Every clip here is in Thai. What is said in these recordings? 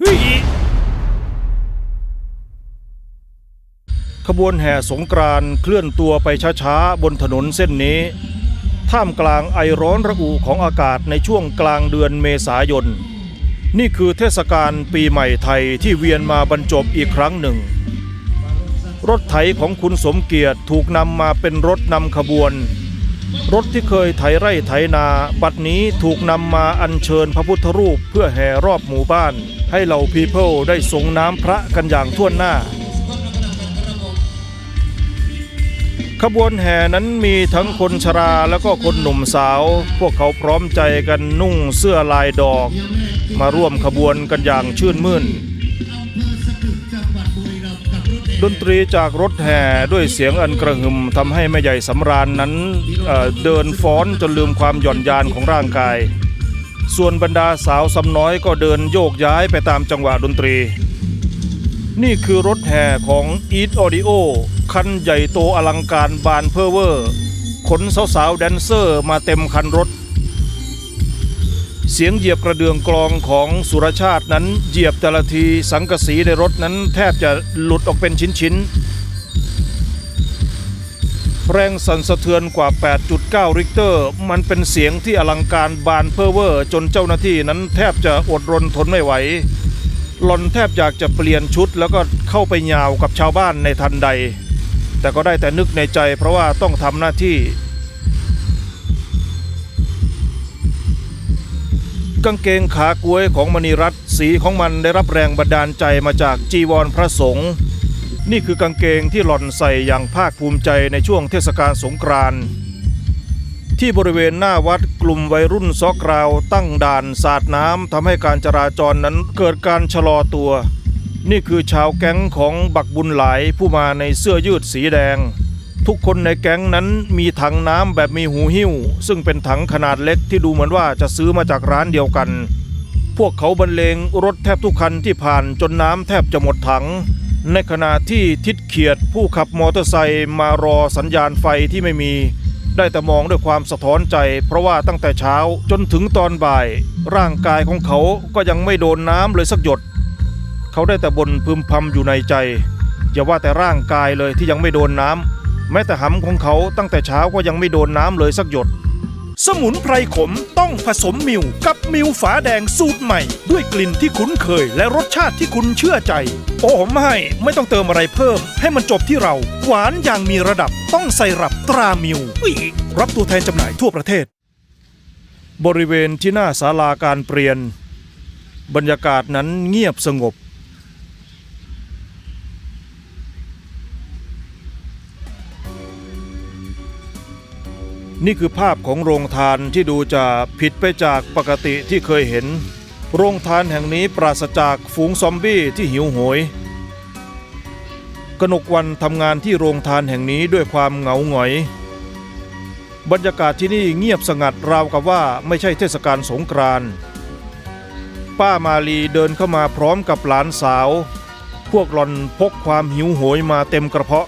เฮ้ยขบวนแห่สงกรานต์เคลื่อนตัวไปช้าๆ บนถนนเส้นนี้ ท่ามกลางไอร้อนระอุของอากาศในช่วงกลางเดือนเมษายน นี่คือเทศกาลปีใหม่ไทยที่เวียนมาบรรจบอีกครั้งหนึ่ง รถไถของคุณสมเกียรติถูกนำมาเป็นรถนำขบวน รถที่เคยไถไร่ไถนา บัดนี้ถูกนำมาอัญเชิญพระพุทธรูปเพื่อแห่รอบหมู่บ้าน ให้เหล่าพีเพิลได้ส่งน้ำพระกันอย่างท่วนหน้า ขบวนแห่นั้นมีทั้งคนชราแล้วก็คนหนุ่มสาว พวกเขาพร้อมใจกันนุ่งเสื้อลายดอก มาร่วมขบวนกันอย่างชื่นมื่นดนตรีจากรถแห่ด้วยเสียงอันกระหึ่มทำให้แม่ใหญ่สำราญนั้นเเดินฟ้อนจนลืมความหย่อนยานของร่างกาย ส่วนบรรดาสาวสำน้อยก็เดินโยกย้ายไปตามจังหวะดนตรี นี่คือรถแห่ของ Eat Audio คันใหญ่โตอลังการบานเพอเวอร์ ขนสาวๆแดนเซอร์มาเต็มคันรถ เสียงเหยียบกระเดื่องกลองของสุรชาตินั้นเหยียบแต่ละทีสังกะสีในรถนั้นแทบจะหลุดออกเป็นชิ้นๆ แรงสั่นสะเทือนกว่า 8.9 ริกเตอร์ มันเป็นเสียงที่อลังการบานเพอเวอร์ จนเจ้าหน้าที่นั้นแทบจะอดรนทนไม่ไหวหลอนแทบอยากจะเปลี่ยนชุดแล้วก็เข้าไปยาวกับชาวบ้านในทันใด แต่ก็ได้แต่นึกในใจเพราะว่าต้องทำหน้าที่ กางเกงขากล้วยของมณีรัตน์สีของมันได้รับแรงบันดาลใจมาจากจีวรพระสงฆ์ นี่คือกางเกงที่หล่อนใส่อย่างภาคภูมิใจในช่วงเทศกาลสงกรานต์ที่บริเวณหน้าวัดกลุ่มวัยรุ่นซอกราวตั้งด่านสาดน้ำทำให้การจราจรนั้นเกิดการชะลอตัว นี่คือชาวแก๊งของบักบุญหลายผู้มาในเสื้อยืดสีแดง ทุกคนในแก๊งนั้นมีถังน้ำแบบมีหูหิ้ว ซึ่งเป็นถังขนาดเล็กที่ดูเหมือนว่าจะซื้อมาจากร้านเดียวกัน พวกเขาบรรเลงรถแทบทุกคันที่ผ่านจนน้ำแทบจะหมดถัง ในขณะที่ทิดเขียดผู้ขับมอเตอร์ไซค์มารอสัญญาณไฟที่ไม่มี ได้แต่มองด้วยความสะท้อนใจ เพราะว่าตั้งแต่เช้าจนถึงตอนบ่าย ร่างกายของเขาก็ยังไม่โดนน้ำเลยสักหยด เขาได้แต่บ่นพึมพำอยู่ในใจ อย่าว่าแต่ร่างกายเลยที่ยังไม่โดนน้ำแม้แต่หำของเขาตั้งแต่เช้าก็ยังไม่โดนน้ำเลยสักหยด สมุนไพรขมต้องผสมมิวกับมิวฝาแดงสูตรใหม่ ด้วยกลิ่นที่คุ้นเคยและรสชาติที่คุณเชื่อใจ โอ้ไม่ไม่ต้องเติมอะไรเพิ่ม ให้มันจบที่เรา หวานอย่างมีระดับต้องใส่รับตรามิวรับตัวแทนจำหน่ายทั่วประเทศ บริเวณที่หน้าศาลาการเปลี่ยน บรรยากาศนั้นเงียบสงบ นี่คือภาพของโรงทานที่ดูจะผิดไปจากปกติที่เคยเห็น โรงทานแห่งนี้ปราศจากฝูงซอมบี้ที่หิวโหย กนกวันทำงานที่โรงทานแห่งนี้ด้วยความเหงาหงอย บรรยากาศที่นี่เงียบสงัดราวกับว่าไม่ใช่เทศกาลสงกรานต์ป้ามาลีเดินเข้ามาพร้อมกับหลานสาว พวกหลอนพกความหิวโหยมาเต็มกระเพาะ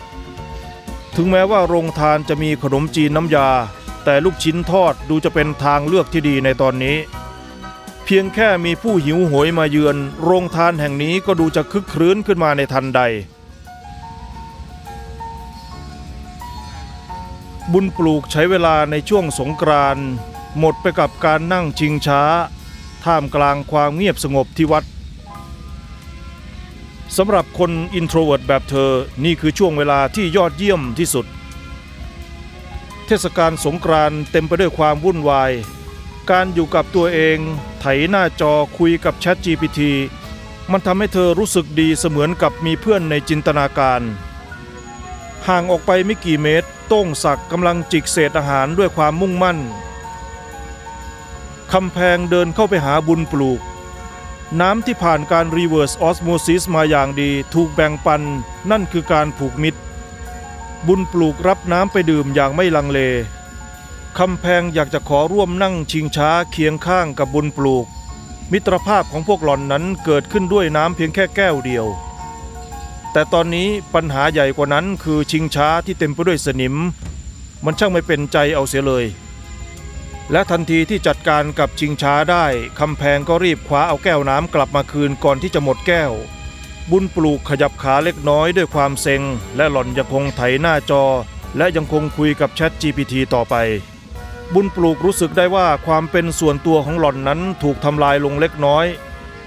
ถึงแม้ว่าโรงทานจะมีขนมจีนน้ำยา แต่ลูกชิ้นทอดดูจะเป็นทางเลือกที่ดีในตอนนี้ เพียงแค่มีผู้หิวโหยมาเยือน โรงทานแห่งนี้ก็ดูจะคึกครื้นขึ้นมาในทันใด บุญปลูกใช้เวลาในช่วงสงกรานต์หมดไปกับการนั่งชิงช้า ท่ามกลางความเงียบสงบที่วัดสำหรับคนอินโทรเวิร์ตแบบเธอ นี่คือช่วงเวลาที่ยอดเยี่ยมที่สุด เทศกาลสงกรานต์เต็มไปด้วยความวุ่นวาย การอยู่กับตัวเอง ไถหน้าจอคุยกับ Chat GPT มันทำให้เธอรู้สึกดีเสมือนกับมีเพื่อนในจินตนาการ ห่างออกไปไม่กี่เมตร โต้งศักก์กำลังจิกเศษอาหารด้วยความมุ่งมั่นคำแพงเดินเข้าไปหาบุญปลูก น้ำที่ผ่านการ reverse osmosis มาอย่างดีถูกแบ่งปัน นั่นคือการผูกมิตร บุญปลูกรับน้ำไปดื่มอย่างไม่ลังเลคำแพงอยากจะขอร่วมนั่งชิงช้าเคียงข้างกับบุญปลูก มิตรภาพของพวกหล่อนนั้นเกิดขึ้นด้วยน้ำเพียงแค่แก้วเดียว แต่ตอนนี้ปัญหาใหญ่กว่านั้นคือชิงช้าที่เต็มไปด้วยสนิม มันช่างไม่เป็นใจเอาเสียเลย และทันทีที่จัดการกับชิงช้าได้คำแพงก็รีบคว้าเอาแก้วน้ำกลับมาคืนก่อนที่จะหมดแก้ว บุญปลูกขยับขาเล็กน้อยด้วยความเซ็ง และหล่อนยังคงไถหน้าจอ และยังคงคุยกับแชท GPT ต่อไป บุญปลูกรู้สึกได้ว่าความเป็นส่วนตัวของหล่อนนั้นถูกทำลายลงเล็กน้อย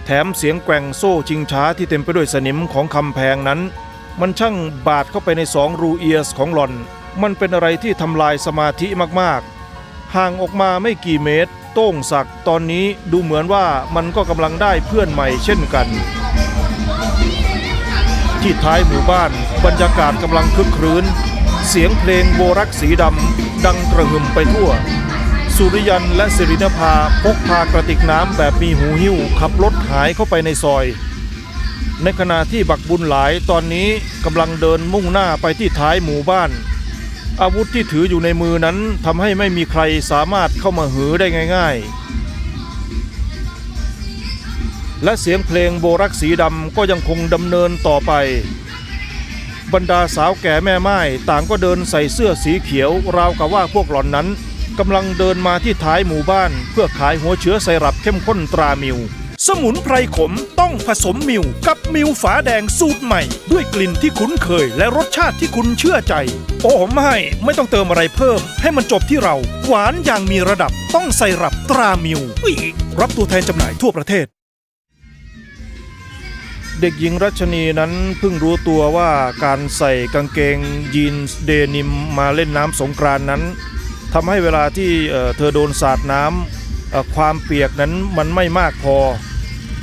แถมเสียงแกว่งโซ่ชิงช้าที่เต็มไปด้วยสนิมของคำแพงนั้น มันช่างบาดเข้าไปในสองรูเอียสของหล่อน มันเป็นอะไรที่ทำลายสมาธิมากๆ ห่างออกมาไม่กี่เมตร โต้งศักตอนนี้ดูเหมือนว่ามันก็กำลังได้เพื่อนใหม่เช่นกัน ที่ท้ายหมู่บ้านบรรยากาศกำลังคึกครื้น เสียงเพลงโบรักสีดำดังกระหึ่มไปทั่ว สุริยันและสิรินภาพกพากระติกน้ำแบบมีหูหิ้วขับรถหายเข้าไปในซอย ในขณะที่บักบุญหลายตอนนี้กำลังเดินมุ่งหน้าไปที่ท้ายหมู่บ้าน อาวุธที่ถืออยู่ในมือนั้นทำให้ไม่มีใครสามารถเข้ามาหือได้ง่าย ๆ และเสียงเพลงโบรักสีดำก็ยังคงดำเนินต่อไป บรรดาสาวแก่แม่ไม้ต่างก็เดินใส่เสื้อสีเขียว ราวกับว่าพวกหล่อนนั้นกำลังเดินมาที่ท้ายหมู่บ้าน เพื่อขายหัวเชื้อไซรัปเข้มข้นตรามิว สมุนไพรขมต้องผสมมิวกับมิวฝาแดงสูตรใหม่ ด้วยกลิ่นที่คุ้นเคยและรสชาติที่คุณเชื่อใจ โอ้ไม่ไม่ต้องเติมอะไรเพิ่ม ให้มันจบที่เรา หวานอย่างมีระดับต้องไซรัปตรามิวรับตัวแทนจำหน่ายทั่วประเทศ เด็กหญิงรัชนีนั้นเพิ่งรู้ตัวว่าการใส่กางเกงยีนส์เดนิมมาเล่นน้ำสงกรานนั้นทำให้เวลาที่เธอโดนสาดน้ำความเปียกนั้นมันไม่มากพอ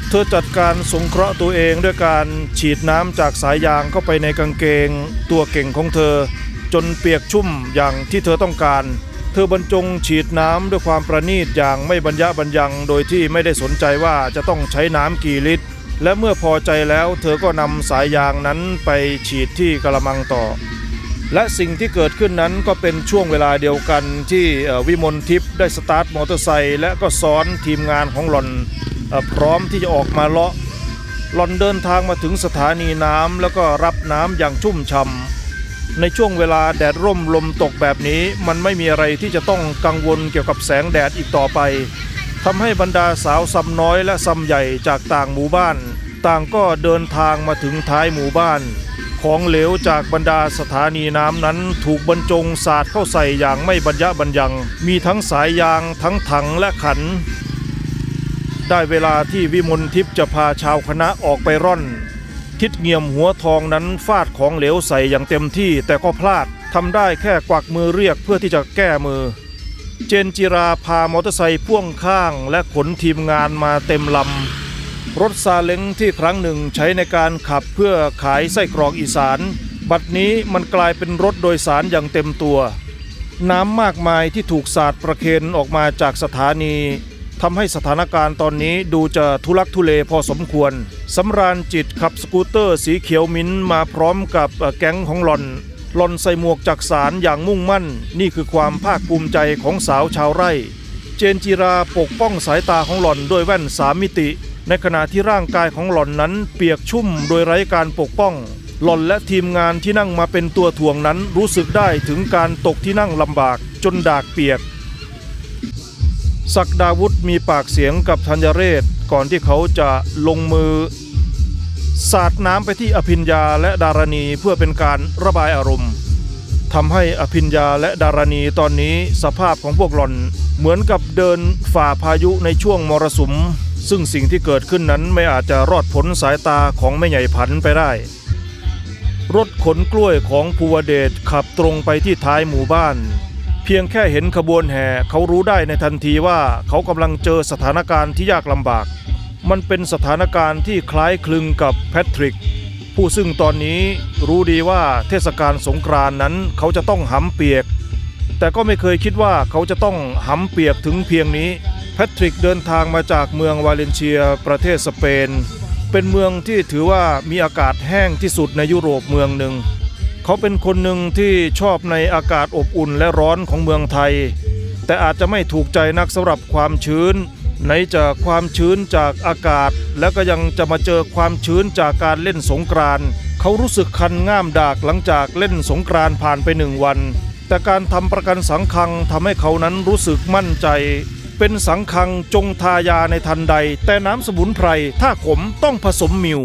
เธอจัดการสงเคราะห์ตัวเองด้วยการฉีดน้ำจากสายยางเข้าไปในกางเกง ตัวเก่งของเธอ จนเปียกชุ่มอย่างที่เธอต้องการ เธอบรรจงฉีดน้ำด้วยความประณีตอย่างไม่บรรยะบรรยัง โดยที่ไม่ได้สนใจว่าจะต้องใช้น้ำกี่ลิตร และเมื่อพอใจแล้วเธอก็นำสายยางนั้นไปฉีดที่กระมังต่อ และสิ่งที่เกิดขึ้นนั้นก็เป็นช่วงเวลาเดียวกันที่วิมลทิพย์ได้สตาร์ทมอเตอร์ไซค์และก็ซ้อนทีมงานของหล่อนอพร้อมที่จะออกมาเลาะหล่อนเดินทางมาถึงสถานีน้ำแล้วก็รับน้ำอย่างชุ่มช่ำในช่วงเวลาแดดร่มลมตกแบบนี้มันไม่มีอะไรที่จะต้องกังวลเกี่ยวกับแสงแดดอีกต่อไป ทำให้บรรดาสาวซำน้อยและซำใหญ่จากต่างหมู่บ้าน ต่างก็เดินทางมาถึงท้ายหมู่บ้าน ของเหลวจากบรรดาสถานีน้ำนั้นถูกบรรจงสาดเข้าใส่อย่างไม่บรรยะบรรยัง มีทั้งสายยางทั้งถังและขัน ได้เวลาที่วิมลทิพย์จะพาชาวคณะออกไปร่อน ทิดเงียมหัวทองนั้นฟาดของเหลวใส่อย่างเต็มที่แต่ก็พลาดทำได้แค่กวักมือเรียกเพื่อที่จะแก้มือ เจนจิราพามอเตอร์ไซค์พ่วงข้างและขนทีมงานมาเต็มลำ รถซาเล้งที่ครั้งหนึ่งใช้ในการขับเพื่อขายไส้กรอกอีสาน บัดนี้มันกลายเป็นรถโดยสารอย่างเต็มตัว น้ำมากมายที่ถูกสาดประเคนออกมาจากสถานีทำให้สถานการณ์ตอนนี้ดูจะทุลักทุเลพอสมควรสำราญจิตขับสกูตเตอร์สีเขียวมิ้นท์มาพร้อมกับแก๊งของหลอน หลอนใส่หมวกจักสารอย่างมุ่งมั่น นี่คือความภาคภูมิใจของสาวชาวไร่ เจนจิราปกป้องสายตาของหล่อนด้วยแว่นสามมิติ ในขณะที่ร่างกายของหล่อนนั้นเปียกชุ่มโดยไร้การปกป้อง หล่อนและทีมงานที่นั่งมาเป็นตัวถ่วงนั้นรู้สึกได้ถึงการตกที่นั่งลำบากจนดากเปียกศักดาวุธมีปากเสียงกับธัญเรศก่อนที่เขาจะลงมือ สาดน้ำไปที่อภิญญาและดารณีเพื่อเป็นการระบายอารมณ์ทำให้อภิญญาและดารณีตอนนี้สภาพของพวกหล่อนเหมือนกับเดินฝ่าพายุในช่วงมรสุม ซึ่งสิ่งที่เกิดขึ้นนั้นไม่อาจจะรอดพ้นสายตาของแม่ใหญ่ผันไปได้ รถขนกล้วยของภูวเดชขับตรงไปที่ท้ายหมู่บ้าน เพียงแค่เห็นขบวนแห่เขารู้ได้ในทันทีว่าเขากำลังเจอสถานการณ์ที่ยากลำบาก มันเป็นสถานการณ์ที่คล้ายคลึงกับแพทริก ผู้ซึ่งตอนนี้รู้ดีว่าเทศกาลสงกรานนั้นเขาจะต้องหำเปียก แต่ก็ไม่เคยคิดว่าเขาจะต้องหำเปียกถึงเพียงนี้ แพทริกเดินทางมาจากเมืองวาเลนเซียประเทศสเปน เป็นเมืองที่ถือว่ามีอากาศแห้งที่สุดในยุโรปเมืองหนึ่ง เขาเป็นคนหนึ่งที่ชอบในอากาศอบอุ่นและร้อนของเมืองไทย แต่อาจจะไม่ถูกใจนักสำหรับความชื้น ไหนจะความชื้นจากอากาศ แล้วก็ยังจะมาเจอความชื้นจากการเล่นสงกรานเขารู้สึกคันง่ามดากหลังจากเล่นสงกรานผ่านไปหนึ่งวัน แต่การทำประกันสังคังทำให้เขานั้นรู้สึกมั่นใจ เป็นสังคังจงทายาในทันใด แต่น้ำสมุนไพรถ้าขมต้องผสมมิว